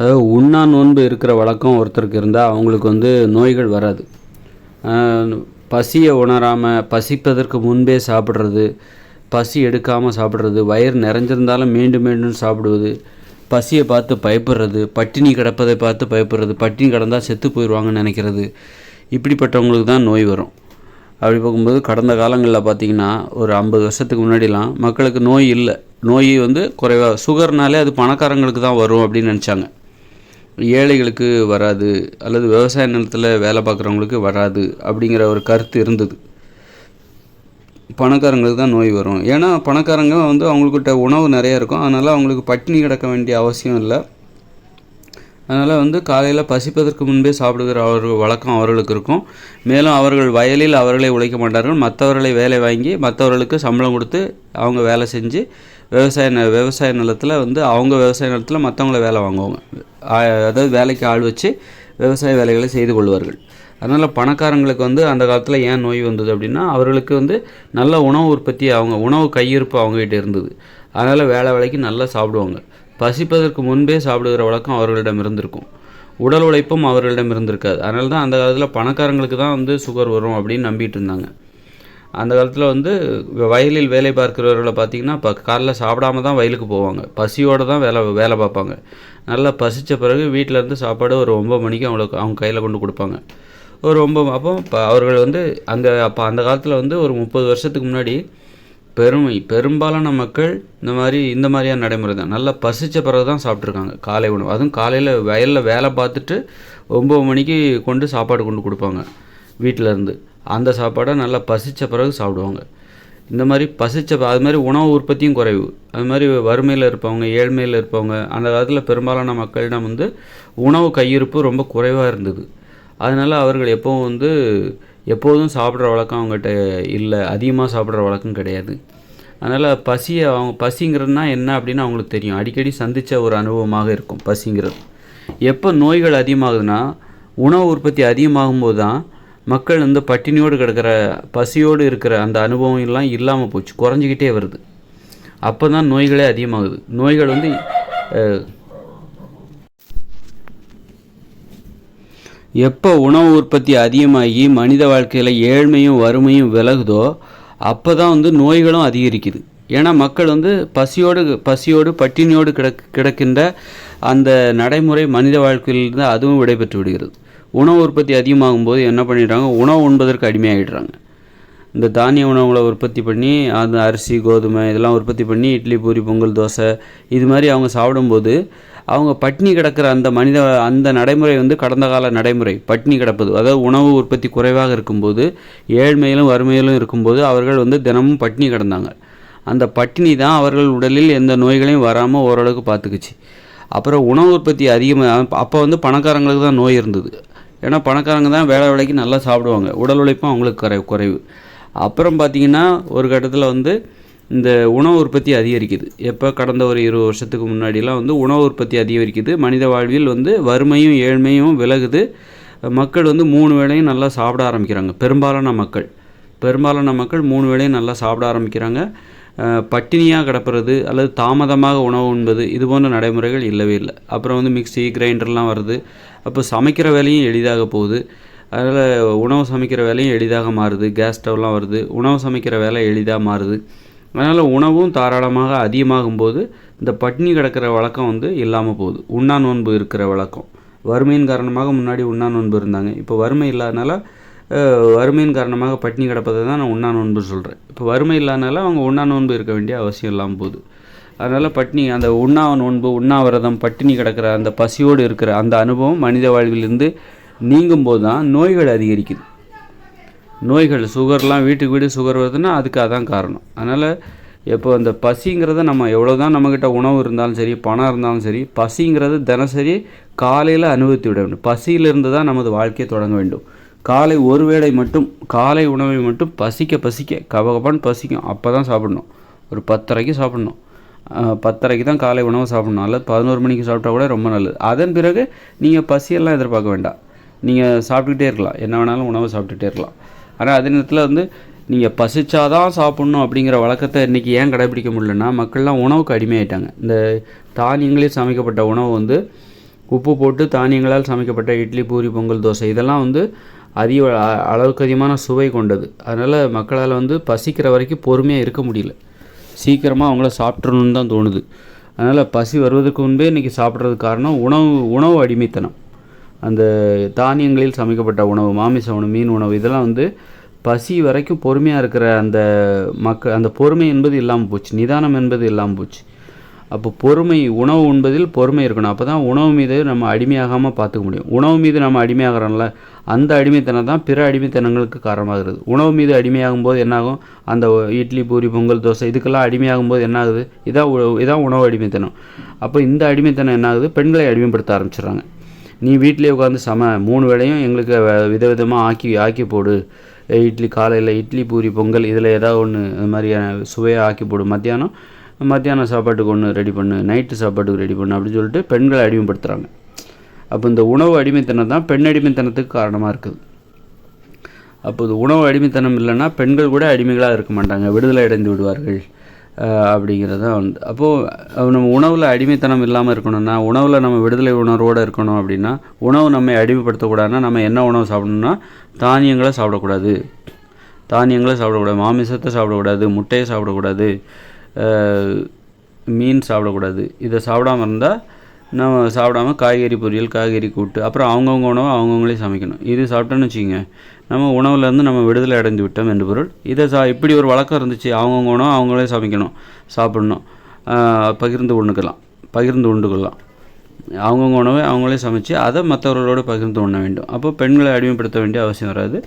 அதாவது உண்ணா நோன்பு இருக்கிற வழக்கம் ஒருத்தருக்கு இருந்தால் அவங்களுக்கு வந்து நோய்கள் வராது. பசியை உணராமல் பசிப்பதற்கு முன்பே சாப்பிட்றது பசி எடுக்காமல் சாப்பிட்றது வயிறு நிறைஞ்சிருந்தாலும் மீண்டும் மீண்டும் சாப்பிடுவது பசியை பார்த்து பயப்படுறது பட்டினி கிடப்பதை பார்த்து பயப்படுறது பட்டினி கிடந்தால் செத்து போயிடுவாங்கன்னு நினைக்கிறது இப்படிப்பட்டவங்களுக்கு தான் நோய் வரும். அப்படி பார்க்கும்போது கடந்த காலங்களில் பார்த்தீங்கன்னா ஒரு ஐம்பது வருஷத்துக்கு முன்னாடிலாம் மக்களுக்கு நோய் இல்லை. நோய் வந்து குறைவாக சுகர்னாலே அது பணக்காரங்களுக்கு தான் வரும் அப்படின்னு நினச்சாங்க. ஏழைகளுக்கு வராது அல்லது விவசாய நிலத்தில் வேலை பார்க்குறவங்களுக்கு வராது அப்படிங்கிற ஒரு கருத்து இருந்தது. பணக்காரங்களுக்கு தான் நோய் வரும். ஏன்னா பணக்காரங்க வந்து அவங்கக்கிட்ட உணவு நிறைய இருக்கும். அதனால் அவங்களுக்கு பட்டினி கிடக்க வேண்டிய அவசியம் இல்லை. அதனால் வந்து காலையில் பசிப்பதற்கு முன்பே சாப்பிடுகிற அவர்கள் வழக்கம் அவர்களுக்கு இருக்கும். மேலும் அவர்கள் வயலில் அவர்களே உழைக்க மாட்டார்கள். மற்றவர்களை வேலை வாங்கி மற்றவர்களுக்கு சம்பளம் கொடுத்து அவங்க வேலை செஞ்சு விவசாய ந விவசாய நிலத்தில் வந்து அவங்க விவசாய நிலத்தில் மற்றவங்கள வேலை வாங்குவாங்க. அதாவது வேலைக்கு ஆள் வச்சு விவசாய வேலைகளை செய்து கொள்வார்கள். அதனால் பணக்காரங்களுக்கு வந்து அந்த காலத்தில் ஏன் நோய் வந்தது அப்படின்னா அவர்களுக்கு வந்து நல்ல உணவு உற்பத்தி அவங்க உணவு கையிருப்பு அவங்ககிட்ட இருந்தது. அதனால் வேலை வேலைக்கு நல்லா சாப்பிடுவாங்க. பசிப்பதற்கு முன்பே சாப்பிடுகிற வழக்கம் அவர்களிடம் இருந்திருக்கும். உடல் உழைப்பும் அவர்களிடம் இருந்திருக்காது. அதனால தான் அந்த காலத்தில் பணக்காரங்களுக்கு தான் வந்து சுகர் வரும் அப்படின்னு நம்பிட்டு இருந்தாங்க. அந்த காலத்தில் வந்து வயலில் வேலை பார்க்கிறவர்களை பார்த்தீங்கன்னா இப்போ காலைல சாப்பிடாம தான் வயலுக்கு போவாங்க. பசியோடு தான் வேலை வேலை பார்ப்பாங்க. நல்லா பசித்த பிறகு வீட்டில் இருந்து சாப்பாடு ஒரு ஒம்பது மணிக்கு அவங்களுக்கு அவங்க கையில் கொண்டு கொடுப்பாங்க. ஒரு ஒம்பது அப்போ இப்போ அவர்கள் வந்து அங்கே அப்போ அந்த காலத்தில் வந்து ஒரு முப்பது வருஷத்துக்கு முன்னாடி பெருமை பெரும்பாலான மக்கள் இந்த மாதிரி இந்த மாதிரியான நடைமுறை தான். நல்லா பசித்த பிறகு தான் சாப்பிட்ருக்காங்க காலை உணவு. அதுவும் காலையில் வயலில் வேலை பார்த்துட்டு ஒம்பது மணிக்கு கொண்டு சாப்பாடு கொண்டு கொடுப்பாங்க வீட்டில் இருந்து. அந்த சாப்பாடை நல்லா பசித்த பிறகு சாப்பிடுவாங்க. இந்த மாதிரி பசிச்ச ப- அது மாதிரி உணவு உற்பத்தியும் குறைவு. அது மாதிரி வறுமையில் இருப்பவங்க ஏழ்மையில் இருப்பவங்க அந்த காலத்தில் பெரும்பாலான மக்களிடம் வந்து உணவு கையிருப்பு ரொம்ப குறைவாக இருந்தது. அதனால் அவர்கள் எப்போவும் வந்து எப்போதும் சாப்பிட்ற வழக்கம் அவங்ககிட்ட இல்லை. அதிகமாக சாப்பிட்ற வழக்கம் கிடையாது. அதனால் பசியை அவங்க பசிங்கிறதுனா என்ன அப்படின்னு அவங்களுக்கு தெரியும். அடிக்கடி சந்தித்த ஒரு அனுபவமாக இருக்கும் பசிங்கிறது. எப்போ நோய்கள் அதிகமாகுதுன்னா உணவு உற்பத்தி அதிகமாகும்போது தான் மக்கள் வந்து பட்டினியோடு கிடக்கிற பசியோடு இருக்கிற அந்த அனுபவம் எல்லாம் இல்லாமல் போச்சு. குறைஞ்சிக்கிட்டே வருது. அப்போ தான் நோய்களே அதிகமாகுது. நோய்கள் வந்து எப்போ உணவு உற்பத்தி அதிகமாகி மனித வாழ்க்கையில் ஏழ்மையும் வறுமையும் விலகுதோ அப்போ தான் வந்து நோய்களும் அதிகரிக்குது. ஏன்னா மக்கள் வந்து பசியோடு பசியோடு பட்டினியோடு கிடக் கிடக்கின்ற அந்த நடைமுறை மனித வாழ்க்கையிலிருந்து அதுவும் விடைபெற்று விடுகிறது. உணவு உற்பத்தி அதிகமாகும் போது என்ன பண்ணிடுறாங்க? உணவு உண்பதற்கு அடிமையாகிடுறாங்க. இந்த தானிய உணவுகளை உற்பத்தி பண்ணி அந்த அரிசி கோதுமை இதெல்லாம் உற்பத்தி பண்ணி இட்லி பூரி பொங்கல் தோசை இது மாதிரி அவங்க சாப்பிடும்போது அவங்க பட்டினி கிடக்கிற அந்த மனித அந்த நடைமுறை வந்து கடந்த கால நடைமுறை பட்னி கிடப்பது. அதாவது உணவு உற்பத்தி குறைவாக இருக்கும்போது ஏழ்மையிலும் வறுமையிலும் இருக்கும்போது அவர்கள் வந்து தினமும் பட்டினி கிடந்தாங்க. அந்த பட்டினி தான் அவர்கள் உடலில் எந்த நோய்களையும் வராமல் ஓரளவுக்கு பார்த்துக்குச்சு. அப்புறம் உணவு உற்பத்தி அதிகமாக அப்போ வந்து பணக்காரங்களுக்கு தான் நோய் இருந்தது. ஏன்னா பணக்காரங்க தான் வேலை வேலைக்கு நல்லா சாப்பிடுவாங்க. உடல் உழைப்பும் அவங்களுக்கு குறை குறைவு. அப்புறம் பார்த்திங்கன்னா ஒரு கட்டத்தில் வந்து இந்த உணவு உற்பத்தி அதிகரிக்குது. எப்போ? கடந்த ஒரு இருபது வருஷத்துக்கு முன்னாடிலாம் வந்து உணவு உற்பத்தி அதிகரிக்குது. மனித வாழ்வில் வந்து வறுமையும் ஏழ்மையும் விலகுது. மக்கள் வந்து மூணு வேளையும் நல்லா சாப்பிட ஆரம்பிக்கிறாங்க. பெரும்பாலான மக்கள். பெரும்பாலான மக்கள் மூணு வேளையும் நல்லா சாப்பிட ஆரம்பிக்கிறாங்க. பட்டினியாக கிடப்புறது அல்லது தாமதமாக உணவு உண்பது இது போன்ற நடைமுறைகள் இல்லவே இல்லை. அப்புறம் வந்து மிக்சி கிரைண்டர்லாம் வருது. அப்போ சமைக்கிற வேலையும் எளிதாக போகுது. அதனால் உணவு சமைக்கிற வேலையும் எளிதாக மாறுது. கேஸ் ஸ்டவ்லாம் வருது. உணவு சமைக்கிற வேலை எளிதாக மாறுது. அதனால் உணவும் தாராளமாக அதிகமாகும் போது இந்த பட்டினி கிடக்கிற வழக்கம் வந்து இல்லாமல் போகுது. உண்ணா நோன்பு இருக்கிற வழக்கம். வறுமையின் காரணமாக முன்னாடி உண்ணா நோன்பு இருந்தாங்க. இப்போ வறுமை இல்லாதனால வறுமையின் காரணமாக பட்டினி கிடப்பதை தான் நான் உண்ணா நோன்பு சொல்கிறேன் இப்போ வறுமை இல்லாதனால அவங்க உண்ணா நோன்பு இருக்க வேண்டிய அவசியம் இல்லாமல் போகுது. அதனால் பட்டினி அந்த உண்ணா நோன்பு உண்ணாவிரதம் பட்டினி கிடக்கிற அந்த பசியோடு இருக்கிற அந்த அனுபவம் மனித வாழ்விலிருந்து நீங்கும் போது தான் நோய்கள் அதிகரிக்குது. நோய்கள் சுகர்லாம் வீட்டுக்கு வீடு சுகர் வருதுன்னா அதுக்கு அதான் காரணம். அதனால் இப்போ அந்த பசிங்கிறத நம்ம எவ்வளோ தான் நம்மக்கிட்ட உணவு இருந்தாலும் சரி பணம் இருந்தாலும் சரி பசிங்கிறது தினசரி காலையில் அனுபவித்து விட வேண்டும். பசியிலிருந்து தான் நமது வாழ்க்கையை தொடங்க வேண்டும். காலை ஒரு வேளை மட்டும் காலை உணவை மட்டும் பசிக்க பசிக்க கபகபான்னு பசிக்கும். அப்போ தான் சாப்பிடணும். ஒரு பத்தரைக்கு சாப்பிடணும். பத்தரைக்கு தான் காலை உணவு சாப்பிடணும். அல்லது பதினோரு மணிக்கு சாப்பிட்டா கூட ரொம்ப நல்லது. அதன் பிறகு நீங்கள் பசியெல்லாம் எதிர்பார்க்க வேண்டாம். நீங்கள் சாப்பிட்டுக்கிட்டே இருக்கலாம். என்ன வேணாலும் உணவை சாப்பிட்டுட்டே இருக்கலாம். ஆனால் அதே நேரத்தில் வந்து நீங்கள் பசிச்சாதான் சாப்பிட்ணும் அப்படிங்கிற வழக்கத்தை இன்றைக்கி ஏன் கடைபிடிக்க முடியலன்னா மக்கள்லாம் உணவுக்கு அடிமையாயிட்டாங்க. இந்த தானியங்களே சமைக்கப்பட்ட உணவு வந்து உப்பு போட்டு தானியங்களால் சமைக்கப்பட்ட இட்லி பூரி பொங்கல் தோசை இதெல்லாம் வந்து அதிக அ- அளவுக்கு அதிகமான சுவை கொண்டது. அதனால் மக்களால் வந்து பசிக்கிற வரைக்கும் பொறுமையாக இருக்க முடியல. சீக்கிரமாக அவங்கள சாப்பிட்றணுன்னு தான் தோணுது. அதனால் பசி வருவதற்கு முன்பே இன்றைக்கி சாப்பிட்றதுக்கு காரணம் உணவு உணவு அடிமைத்தனம். அந்த தானியங்களில் சமைக்கப்பட்ட உணவு மாமிச உணவு மீன் உணவு இதெல்லாம் வந்து பசி வரைக்கும் பொறுமையாக இருக்கிற அந்த மக்க அந்த பொறுமை என்பது இல்லாமல் போச்சு. நிதானம் என்பது இல்லாமல் போச்சு. அப்போ பொறுமை உணவு உண்பதில் பொறுமை இருக்கணும். அப்போ தான் உணவு மீது நம்ம அடிமையாகாமல் பார்த்துக்க முடியும். உணவு மீது நம்ம அடிமையாகிறோம்ல அந்த அடிமைத்தனம் தான் பிற அடிமைத்தனங்களுக்கு காரணமாகிறது. உணவு மீது அடிமையாகும் போது என்னாகும்? அந்த இட்லி பூரி பொங்கல் தோசை இதுக்கெல்லாம் அடிமையாகும் போது என்னாகுது? இதான் உ- இதான் உணவு அடிமைத்தனம். அப்போ இந்த அடிமைத்தனம் என்னாகுது? பெண்களை அடிமைப்படுத்த ஆரம்பிச்சிடுறாங்க. நீ வீட்டிலே உட்காந்து சம மூணு வேளையும் எங்களுக்கு விதவிதமாக ஆக்கி ஆக்கி போடு. இட்லி காலையில் இட்லி பூரி பொங்கல் இதில் ஏதாவது ஒன்று இது மாதிரியான சுவையாக ஆக்கி போடு. மத்தியானம் மத்தியானம் சாப்பாட்டுக்கு ஒன்று ரெடி பண்ணு நைட்டு சாப்பாட்டுக்கு ரெடி பண்ணு அப்படின்னு சொல்லிட்டு பெண்களை அடிமைப்படுத்துகிறாங்க அப்போ இந்த உணவு அடிமைத்தனம் தான் பெண் அடிமைத்தனத்துக்கு காரணமாக இருக்குது. அப்போ இது உணவு அடிமைத்தனம் இல்லைன்னா பெண்கள் கூட அடிமைகளாக இருக்க மாட்டாங்க விடுதலை அடைந்து விடுவார்கள் அப்படிங்கிறது தான் வந்து. அப்போது நம்ம உணவில் அடிமைத்தனம் இல்லாமல் இருக்கணும்னா உணவில் நம்ம விடுதலை உணர்வோடு இருக்கணும் அப்படின்னா உணவு நம்மை அடிமைப்படுத்தக்கூடாதுன்னா நம்ம என்ன உணவு சாப்பிடணும்னா தானியங்களை சாப்பிடக்கூடாது. தானியங்களை சாப்பிடக்கூடாது மாமிசத்தை சாப்பிடக்கூடாது முட்டையை சாப்பிடக்கூடாது மீன் சாப்பிடக்கூடாது. இதை சாப்பிடாம இருந்தால் நம்ம சாப்பிடாம காய்கறி பொரியல் காய்கறி கூட்டு அப்புறம் அவங்கவுங்க உணவை அவங்கவுங்களே சமைக்கணும். இது சாப்பிட்டோன்னு வச்சுக்கோங்க. நம்ம உணவுலேருந்து நம்ம விடுதலை அடைந்து விட்டோம் என்று பொருள். இதை சா இப்படி ஒரு வழக்கம் இருந்துச்சு அவங்கவுங்க உணவு அவங்களே சமைக்கணும் சாப்பிடணும். பகிர்ந்து உண்ணுக்கலாம். பகிர்ந்து உண்டுக்கலாம் அவங்கவுங்க உணவை அவங்களே சமைச்சு அதை மற்றவர்களோடு பகிர்ந்து உண்ண வேண்டும். அப்போ பெண்களை அடிமைப்படுத்த வேண்டிய அவசியம் வராது.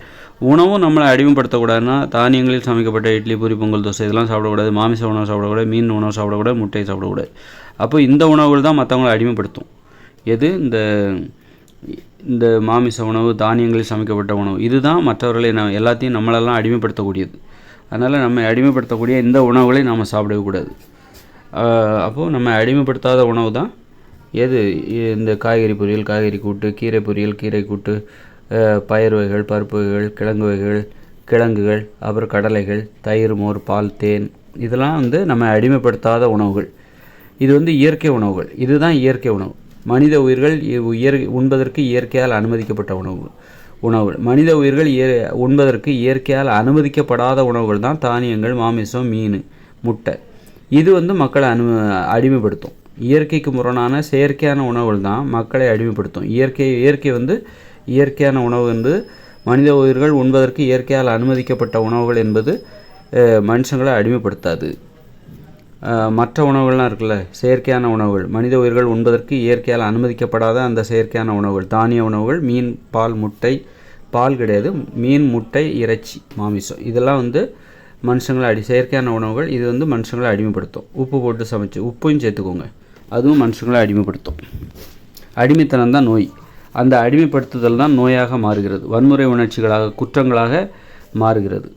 உணவும் நம்மளை அடிமைப்படுத்தக்கூடாதுன்னா தானியங்களில் சமைக்கப்பட்ட இட்லி பூரி பொங்கல் தோசை இதெல்லாம் சாப்பிடக்கூடாது. மாமிச உணவு சாப்பிடக்கூடாது. மீன் உணவு சாப்பிடக்கூடாது. முட்டையை சாப்பிடக்கூடாது. அப்போ இந்த உணவுகள் தான் மற்றவங்களை அடிமைப்படுத்தும். எது? இந்த இந்த மாமிச உணவு தானியங்களில் சமைக்கப்பட்ட உணவு. இதுதான் மற்றவர்களை நான் எல்லாத்தையும் நம்மளெல்லாம் அடிமைப்படுத்தக்கூடியது. அதனால் நம்ம அடிமைப்படுத்தக்கூடிய இந்த உணவுகளை நாம் சாப்பிடவே கூடாது. அப்போது நம்ம அடிமைப்படுத்தாத உணவு தான் எது? இந்த காய்கறி பொரியல் காய்கறி கூட்டு கீரை பொரியல் கீரை கூட்டு பயிர் வகைகள் பருப்பு வகைகள் கிழங்கு வகைகள் கிழங்குகள் அப்புறம் கடலைகள் தயிர் மோர் பால் தேன். இதெல்லாம் வந்து நம்ம அடிமைப்படுத்தாத உணவுகள். இது வந்து இயற்கை உணவுகள். இதுதான் இயற்கை உணவு. மனித உயிர்கள் இ- இயற் உண்பதற்கு இயற்கையால் அனுமதிக்கப்பட்ட உணவு உணவுகள். மனித உயிர்கள் இய உண்பதற்கு இயற்கையால் அனுமதிக்கப்படாத உணவுகள் தான் தானியங்கள் மாமிசம் மீன் முட்டை. இது வந்து மக்களை அனு அடிமைப்படுத்தும். இயற்கைக்கு முரணான செயற்கையான உணவுகள் தான் மக்களை அடிமைப்படுத்தும். இயற்கை இயற்கை வந்து இயற்கையான உணவு வந்து மனித உயிர்கள் உண்பதற்கு இயற்கையால் அனுமதிக்கப்பட்ட உணவுகள் என்பது மனுஷங்களை அடிமைப்படுத்தாது. மற்ற உணவுகள்லாம் இருக்குல்ல செயற்கையான உணவுகள். மனித உயிர்கள் உண்பதற்கு இயற்கையால் அனுமதிக்கப்படாத அந்த செயற்கையான உணவுகள். தானிய உணவுகள் மீன் பால் முட்டை பால் கிடையாது. மீன் முட்டை இறைச்சி மாமிசம். இதெல்லாம் வந்து மனுஷங்களை அடி செயற்கையான உணவுகள் இது வந்து மனுஷங்களை அடிமைப்படுத்தும். உப்பு போட்டு சமைச்சு உப்பையும் சேர்த்துக்கோங்க. அதுவும் மனுஷங்களை அடிமைப்படுத்தும். அடிமைத்தனம் தான் நோய். அந்த அடிமைப்படுத்துதல் தான் நோயாக மாறுகிறது. வன்முறை உணர்ச்சிகளாக குற்றங்களாக மாறுகிறது.